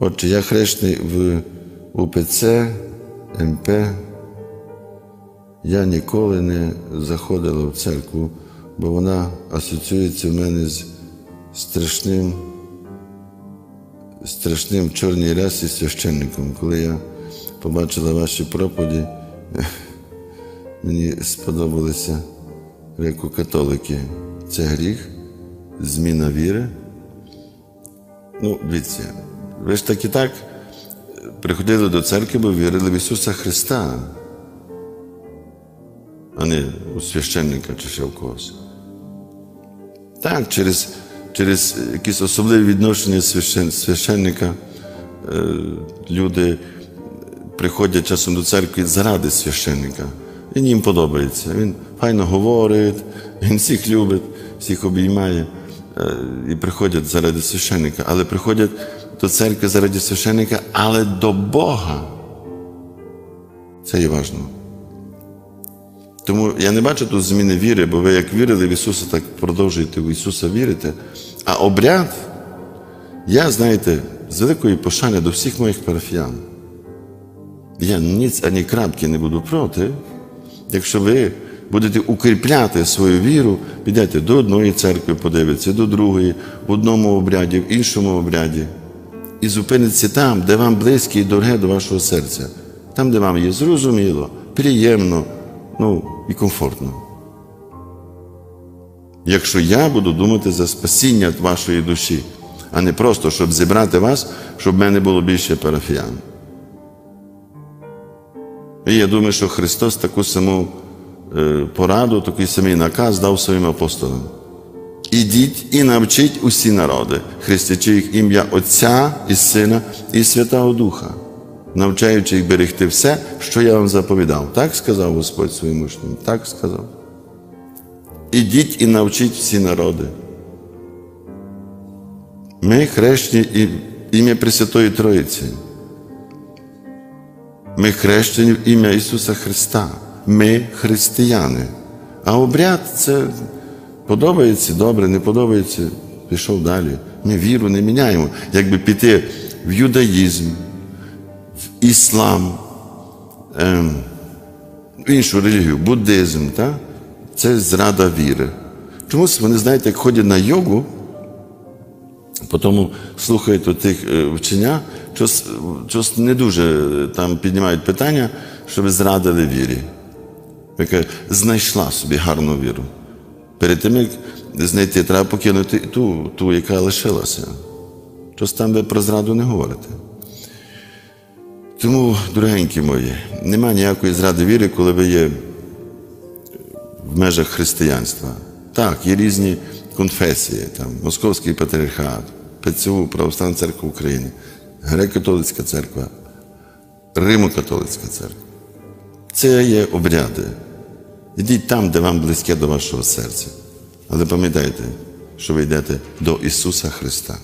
Отже, я хрещений в УПЦ, МП. Я ніколи не заходила в церкву, бо вона асоціюється в мене з страшним, страшним чорній рясі священником. Коли я побачила ваші проповіді, мені сподобалися греко-католики. Це гріх, зміна віри. Ну, дивіться, ви ж так і так приходили до церкви, бо вірили в Ісуса Христа, а не у священника чи ще в когось. Так, через, через якісь особливі відношення священ, священника е, люди приходять часом до церкви заради священника. Він їм подобається. Він файно говорить, він всіх любить, всіх обіймає е, і приходять заради священника. Але приходять до церкви заради священника, але до Бога. Це є важливо. Тому я не бачу тут зміни віри, бо ви як вірили в Ісуса, так продовжуєте в Ісуса вірити. А обряд, я, знаєте, з великої пошани до всіх моїх парафіян. Я ніц ані крапки не буду проти, якщо ви будете укріпляти свою віру, підете до одної церкви, подивитися, до другої, в одному обряді, в іншому обряді. І зупиниться там, де вам близьке і дороге до вашого серця, там, де вам є зрозуміло, приємно, ну і комфортно. Якщо я буду думати за спасіння вашої душі, а не просто, щоб зібрати вас, щоб в мене було більше парафіян. І я думаю, що Христос таку саму е, пораду, такий самий наказ дав своїм апостолам. Ідіть і навчіть усі народи, хрестячи їх ім'я Отця і Сина і Святого Духа, навчаючи їх берегти все, що я вам заповідав. Так сказав Господь своїм учням, так сказав. Ідіть і навчіть всі народи. Ми хрещені ім'я Пресвятої Троїці. Ми хрещені в ім'я Ісуса Христа. Ми християни. А обряд це подобається, добре, не подобається, пішов далі. Ми віру не міняємо. Якби піти в юдаїзм, в іслам, ем, в іншу релігію, буддизм, так? це зрада віри. Чомусь вони, знаєте, як ходять на йогу, Потім слухають тих е, вчення, щось, щось не дуже е, там піднімають питання, щоб зрадили вірі. Яка знайшла собі гарну віру. Перед тим, як знайти, треба покинути ту, ту яка лишилася. Щось там ви про зраду не говорите. Тому, дорогенькі мої, немає ніякої зради віри, коли ви є в межах християнства. Так, є різні конфесії, там, Московський патріархат, ПЦУ, Православна церква України, Греко-католицька церква, Римо-католицька церква. Це є обряди. Ідіть там, де вам близьке до вашого серця. Але пам'ятайте, що ви йдете до Ісуса Христа.